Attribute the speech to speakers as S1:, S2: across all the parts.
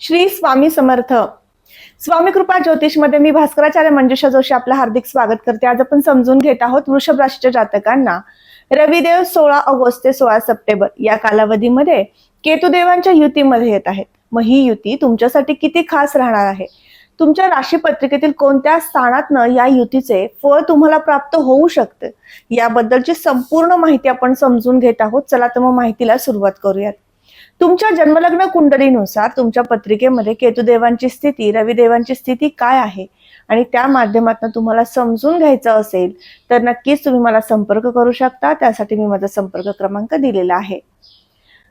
S1: श्री स्वामी समर्थ. स्वामी कृपा ज्योतिषमध्ये मी भास्कराचार्य मंजुषा जोशी आपलं हार्दिक स्वागत करते. आज आपण समजून घेत आहोत वृषभ राशीच्या जातकांना रविदेव सोळा ऑगस्ट ते सोळा सप्टेंबर या कालावधीमध्ये केतुदेवांच्या युतीमध्ये येत आहेत. मग ही युती तुमच्यासाठी किती खास राहणार आहे? तुमच्या राशी पत्रिकेतील कोणत्या स्थानातनं या युतीचे फळ तुम्हाला प्राप्त होऊ शकते? याबद्दलची संपूर्ण माहिती आपण समजून घेत आहोत. चला तर मग माहितीला सुरुवात करूयात. तुमच्या जन्मलग्न कुंडलीनुसार तुमच्या पत्रिकेमध्ये केतुदेवांची स्थिती रविदेवांची स्थिती काय आहे? आणि त्या माध्यमातून तुम्हाला समजून घ्यायचं असेल तर नक्कीच तुम्ही मला संपर्क करू शकता. त्यासाठी मी माझा संपर्क क्रमांक दिलेला आहे.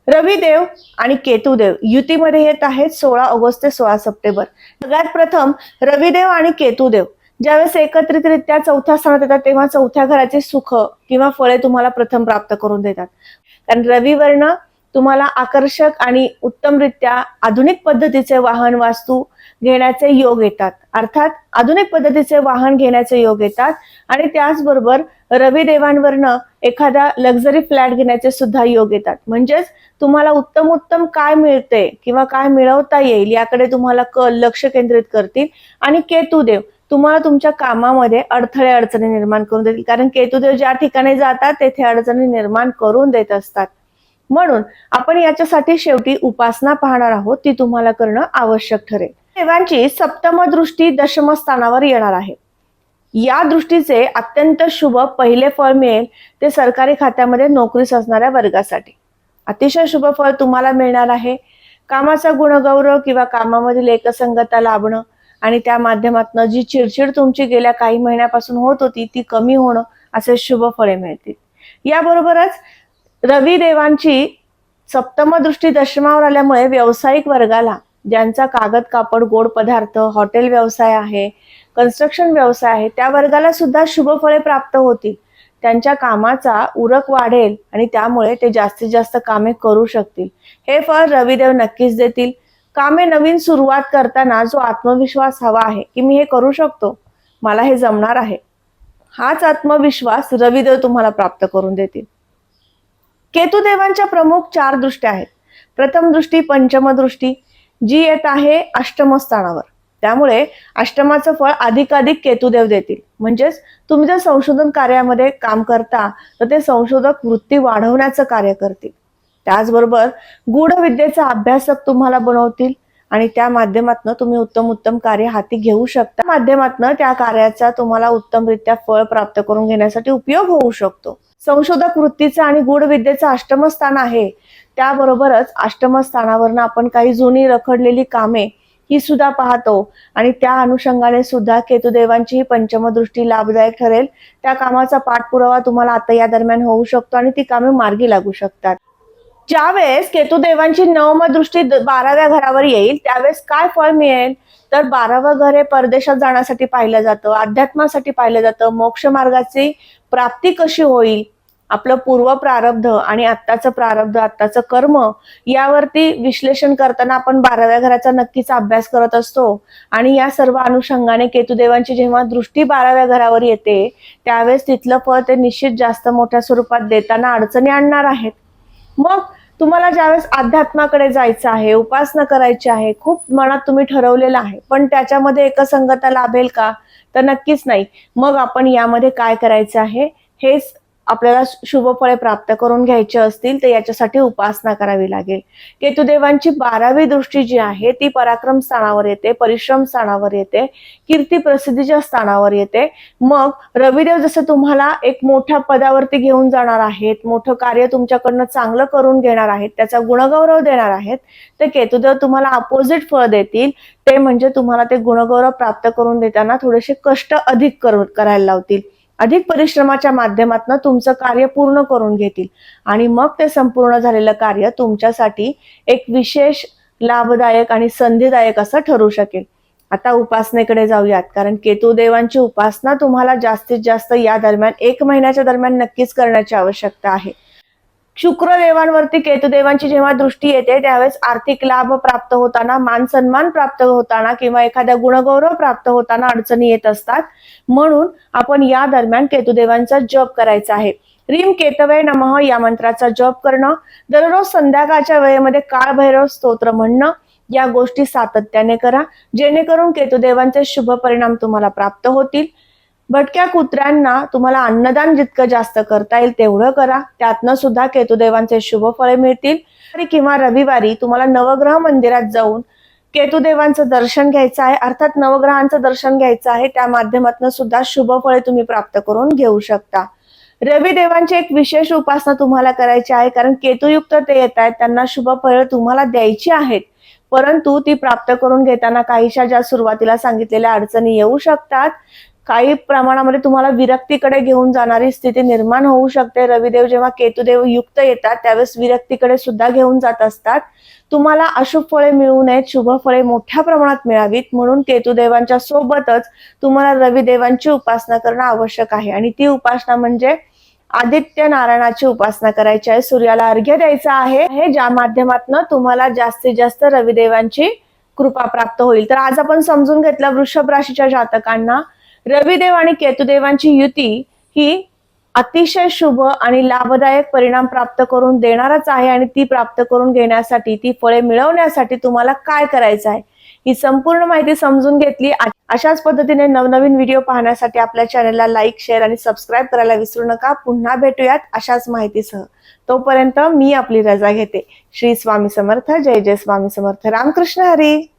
S1: रविदेव आणि केतुदेव युतीमध्ये येत आहेत सोळा ऑगस्ट ते सोळा सप्टेंबर. सगळ्यात प्रथम रविदेव आणि केतुदेव. ज्यावेळेस एकत्रितरित्या चौथ्या स्थानात येतात तेव्हा चौथ्या घराचे सुख किंवा फळे तुम्हाला प्रथम प्राप्त करून देतात. कारण रविवर्ण तुम्हाला आकर्षक आणि उत्तमरित्या आधुनिक पद्धतीचे वाहन वास्तू घेण्याचे योग येतात. अर्थात आधुनिक पद्धतीचे वाहन घेण्याचे योग येतात आणि त्याचबरोबर रवी देवांवरनं एखादा लक्झरी फ्लॅट घेण्याचे सुद्धा योग येतात. म्हणजेच तुम्हाला उत्तम उत्तम काय मिळते किंवा काय मिळवता येईल याकडे तुम्हाला क लक्ष केंद्रित करतील आणि केतुदेव तुम्हाला तुमच्या कामामध्ये अडथळे अडचणी निर्माण करून देतील. कारण केतुदेव ज्या ठिकाणी जातात तेथे अडचणी निर्माण करून देत असतात. म्हणून आपण याच्यासाठी शेवटी उपासना पाहणार आहोत ती तुम्हाला करणं आवश्यक ठरेल. देवांची सप्तम दृष्टी दशम स्थानावर येणार आहे. या दृष्टीचे अत्यंत शुभ पहिले फळ मिळेल ते सरकारी खात्यामध्ये नोकरीस असणाऱ्या वर्गासाठी. अतिशय शुभ फळ तुम्हाला मिळणार आहे. कामाचा गुणगौरव किंवा कामामधील एकसंगता लाभणं आणि त्या माध्यमातून जी चिडचिड तुमची गेल्या काही महिन्यापासून होत होती ती कमी होणं असे शुभ फळे मिळतील. याबरोबरच रवी देवांची सप्तम दृष्टी दशमावर आल्यामुळे व्यावसायिक वर्गाला ज्यांचा कागद कापड गोड पदार्थ हॉटेल व्यवसाय आहे कन्स्ट्रक्शन व्यवसाय आहे त्या वर्गाला सुद्धा शुभ फळे प्राप्त होतील त्यांच्या कामाचा उरक वाढेल आणि त्यामुळे ते जास्तीत जास्त कामे करू शकतील. हे फळ रविदेव नक्कीच देतील. कामे नवीन सुरुवात करताना जो आत्मविश्वास हवा आहे की मी हे करू शकतो मला हे जमणार आहे. हाच आत्मविश्वास रविदेव तुम्हाला प्राप्त करून देतील. केतुदेवांच्या प्रमुख चार दृष्ट्या आहेत. प्रथम दृष्टी पंचमदृष्टी जी येत आहे अष्टम स्थानावर त्यामुळे अष्टमाचं फळ अधिकाधिक केतुदेव देतील. म्हणजेच तुम्ही जर संशोधन कार्यामध्ये काम करता तर ते संशोधक वृत्ती वाढवण्याचं कार्य करतील. त्याचबरोबर गूढ विद्येचा अभ्यासक तुम्हाला बनवतील. आणि त्या माध्यमातून तुम्ही उत्तम उत्तम कार्य हाती घेऊ शकता. माध्यमातून त्या कार्याचा तुम्हाला उत्तमरित्या फळ प्राप्त करून घेण्यासाठी उपयोग होऊ शकतो. संशोधक वृत्तीचं आणि गूढ विद्येचं अष्टम स्थान आहे. त्याबरोबरच अष्टमस्थानावरनं आपण काही जुनी रखडलेली कामे ही सुद्धा पाहतो आणि त्या अनुषंगाने सुद्धा केतुदेवांची ही पंचमदृष्टी लाभदायक ठरेल. त्या कामाचा पाठपुरावा तुम्हाला आता या दरम्यान होऊ शकतो आणि ती कामे मार्गी लागू शकतात. ज्यावेळेस केतुदेवांची नवम दृष्टी द- बाराव्या घरावर येईल त्यावेळेस काय फळ मिळेल? तर बारावं घर हे परदेशात जाण्यासाठी पाहिलं जातं अध्यात्मासाठी पाहिलं जातं. मोक्ष मार्गाची प्राप्ती कशी होईल? आपलं पूर्व प्रारब्ध आणि आत्ताचं प्रारब्ध आत्ताचं कर्म यावरती विश्लेषण करताना आपण बाराव्या घराचा नक्कीच अभ्यास करत असतो. आणि या सर्व अनुषंगाने केतुदेवांची जेव्हा दृष्टी बाराव्या घरावर येते त्यावेळेस तिथलं फळ ते निश्चित जास्त मोठ्या स्वरूपात देताना अडचणी आणणार आहेत. मग तुम्हाला ज्यावेळेस अध्यात्माकडे जायचं आहे उपासना करायची आहे खूप मनात तुम्ही ठरवलेलं आहे पण त्याच्यामध्ये एकसंगता लाभेल का? तर नक्कीच नाही. मग आपण यामध्ये काय करायचं आहे? हेच आपल्याला शुभ फळे प्राप्त करून घ्यायचे असतील तर याच्यासाठी उपासना करावी लागेल. केतुदेवांची बारावी दृष्टी जी आहे ती पराक्रम स्थानावर येते परिश्रम स्थानावर येते कीर्ती प्रसिद्धीच्या स्थानावर येते. मग रविदेव जसं तुम्हाला एक मोठ्या पदावरती घेऊन जाणार आहेत मोठं कार्य तुमच्याकडनं चांगलं करून घेणार आहेत त्याचा गुणगौरव देणार आहेत तर केतुदेव तुम्हाला अपोजिट फळ देतील. ते म्हणजे तुम्हाला ते गुणगौरव प्राप्त करून देताना थोडेसे कष्ट अधिक करायला लावतील. अधिक परिश्रमाच्या माध्यमातून तुमचं कार्य पूर्ण करून घेतील. आणि मग ते संपूर्ण झालेलं कार्य तुमच्यासाठी एक विशेष लाभदायक आणि संधीदायक असं ठरू शकेल. आता उपासनेकडे जाऊयात कारण केतुदेवांची उपासना तुम्हाला जास्तीत जास्त या दरम्यान एक महिन्याच्या दरम्यान नक्कीच करण्याची आवश्यकता आहे. शुक्र देवांवरती केतुदेवांची जेव्हा दृष्टी येते त्यावेळेस आर्थिक लाभ प्राप्त होताना मान सन्मान प्राप्त होताना किंवा एखाद्या गुणगौरव प्राप्त होताना अडचणी येत असतात. म्हणून आपण या दरम्यान केतुदेवांचा जप करायचा आहे. रीम केतवे नमः या मंत्राचा जप करणं दररोज संध्याकाळच्या वेळेमध्ये काळभैरव स्तोत्र म्हणणं या गोष्टी सातत्याने करा. जेणेकरून केतुदेवांचे शुभ परिणाम तुम्हाला प्राप्त होतील. भटक्या कुत्र्यांना तुम्हाला अन्नदान जितकं जास्त करता येईल तेवढं करा. त्यातनं सुद्धा केतुदेवांचे शुभ फळे मिळतील. आणि किंवा रविवारी तुम्हाला नवग्रह मंदिरात जाऊन केतुदेवांचं दर्शन घ्यायचं आहे. अर्थात नवग्रहांचं दर्शन घ्यायचं आहे. त्या माध्यमातून सुद्धा शुभ फळे तुम्ही प्राप्त करून घेऊ शकता. रविदेवांची एक विशेष उपासना तुम्हाला करायची आहे. कारण केतुयुक्त ते येत आहेत. त्यांना शुभ फळे तुम्हाला द्यायची आहेत. परंतु ती प्राप्त करून घेताना काहीशा ज्या सुरुवातीला सांगितलेल्या अडचणी येऊ शकतात. काही प्रमाणामध्ये तुम्हाला विरक्तीकडे घेऊन जाणारी स्थिती निर्माण होऊ शकते. रविदेव जेव्हा केतुदेव युक्त येतात त्यावेळेस विरक्तीकडे सुद्धा घेऊन जात असतात. तुम्हाला अशुभ फळे मिळू नयेत शुभ फळे मोठ्या प्रमाणात मिळावीत. म्हणून केतुदेवांच्या सोबतच तुम्हाला रविदेवांची उपासना करणं आवश्यक आहे. आणि ती उपासना म्हणजे आदित्य नारायणाची उपासना करायची आहे. सूर्याला अर्घ्य द्यायचा आहे. हे ज्या माध्यमातून तुम्हाला जास्तीत जास्त रविदेवांची कृपा प्राप्त होईल. तर आज आपण समजून घेतलं वृषभ राशीच्या जातकांना. रविदेव आणि केतुदेवांची युती ही अतिशय शुभ आणि लाभदायक परिणाम प्राप्त करून देणारच आहे आणि ती प्राप्त करून घेण्यासाठी ती फळे मिळवण्यासाठी तुम्हाला काय करायचं आहे? ही संपूर्ण माहिती समजून घेतली. अशाच पद्धतीने नवनवीन व्हिडिओ पाहण्यासाठी आपल्या चॅनलला लाईक शेअर आणि सबस्क्राईब करायला विसरू नका. पुन्हा भेटूयात अशाच माहितीसह. तोपर्यंत मी आपली रजा घेते. श्री स्वामी समर्थ. जय जय स्वामी समर्थ. रामकृष्ण हरी.